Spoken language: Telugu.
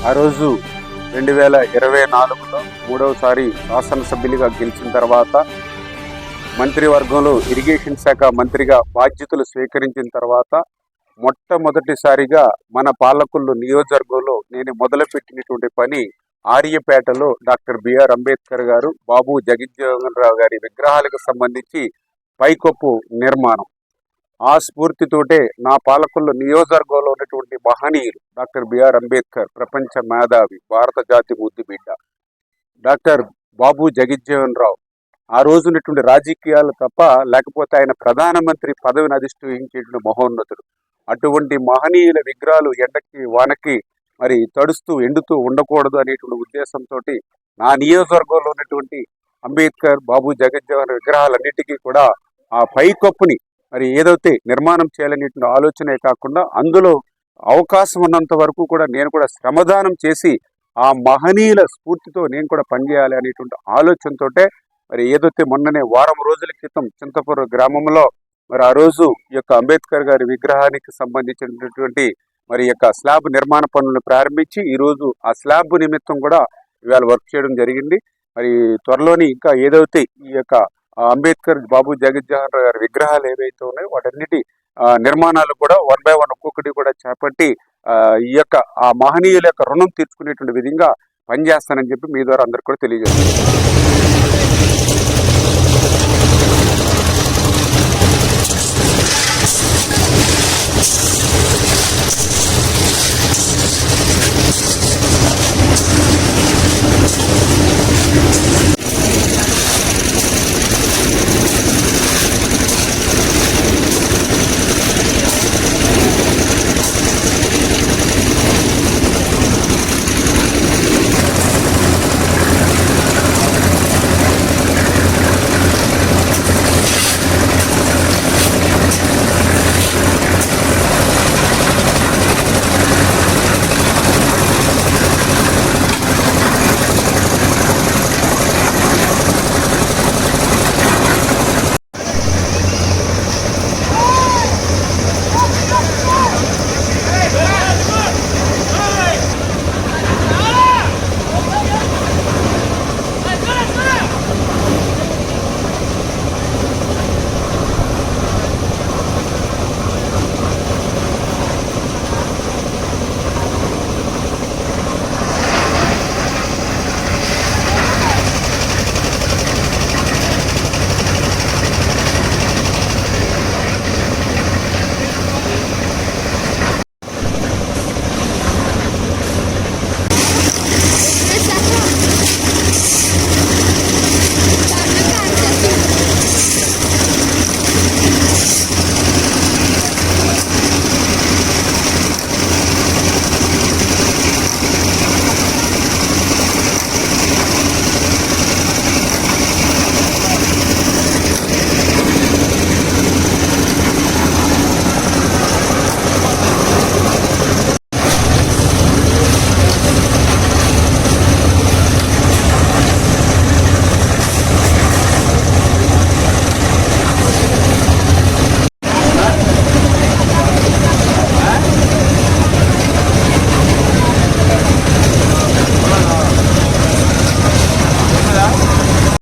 ఆ రోజు రెండు వేల ఇరవై నాలుగులో మూడవసారి శాసనసభ్యులుగా గెలిచిన తర్వాత మంత్రివర్గంలో ఇరిగేషన్ శాఖ మంత్రిగా బాధ్యతలు స్వీకరించిన తర్వాత మొట్టమొదటిసారిగా మన పాలకులు నియోజకవర్గంలో నేను మొదలుపెట్టినటువంటి పని ఆర్యపేటలో డాక్టర్ బిఆర్ అంబేద్కర్ గారు బాబు జగజ్జీవన్ రావు గారి విగ్రహాలకు సంబంధించి పైకప్పు నిర్మాణం. ఆ స్ఫూర్తితోటే నా పాలకుల్లో నియోజకవర్గంలో ఉన్నటువంటి మహనీయులు డాక్టర్ బిఆర్ అంబేద్కర్ ప్రపంచ మేధావి భారత జాతి ముద్దుబిడ్డ డాక్టర్ బాబు జగజ్జీవన్ రావు ఆ రోజు ఉన్నటువంటి రాజకీయాలు తప్ప లేకపోతే ఆయన ప్రధానమంత్రి పదవిని అధిష్ఠించేటువంటి మహోన్నతుడు. అటువంటి మహనీయుల విగ్రహాలు ఎండకి వానకి మరి తడుస్తూ ఎండుతూ ఉండకూడదు అనేటువంటి ఉద్దేశంతో నా నియోజకవర్గంలో ఉన్నటువంటి అంబేద్కర్ బాబు జగజ్జీవన్ విగ్రహాలన్నిటికీ కూడా ఆ పైకప్పుని మరి ఏదైతే నిర్మాణం చేయాలనేటువంటి ఆలోచనే కాకుండా అందులో అవకాశం ఉన్నంత వరకు కూడా నేను కూడా శ్రమదానం చేసి ఆ మహనీయుల స్ఫూర్తితో నేను కూడా పనిచేయాలి అనేటువంటి ఆలోచనతోటే మరి ఏదైతే మొన్ననే వారం రోజుల క్రితం చింతపూర్ గ్రామంలో మరి ఆ రోజు ఈ యొక్క అంబేద్కర్ గారి విగ్రహానికి సంబంధించినటువంటి మరి యొక్క స్లాబ్ నిర్మాణ పనులను ప్రారంభించి ఈరోజు ఆ స్లాబ్ నిమిత్తం కూడా ఇవాళ వర్క్ చేయడం జరిగింది. మరి త్వరలోని ఇంకా ఏదైతే ఈ యొక్క అంబేద్కర్ బాబు జగజ్జీవన్ రావు గారి విగ్రహాలు ఏవైతే ఉన్నాయో వాటన్నిటి నిర్మాణాలు కూడా వన్ బై వన్ ఒక్కొక్కటి కూడా చేపట్టి ఈ యొక్క ఆ మహనీయుల యొక్క రుణం తీర్చుకునేటువంటి విధంగా పనిచేస్తానని చెప్పి మీ ద్వారా అందరికి కూడా తెలియజేస్తాను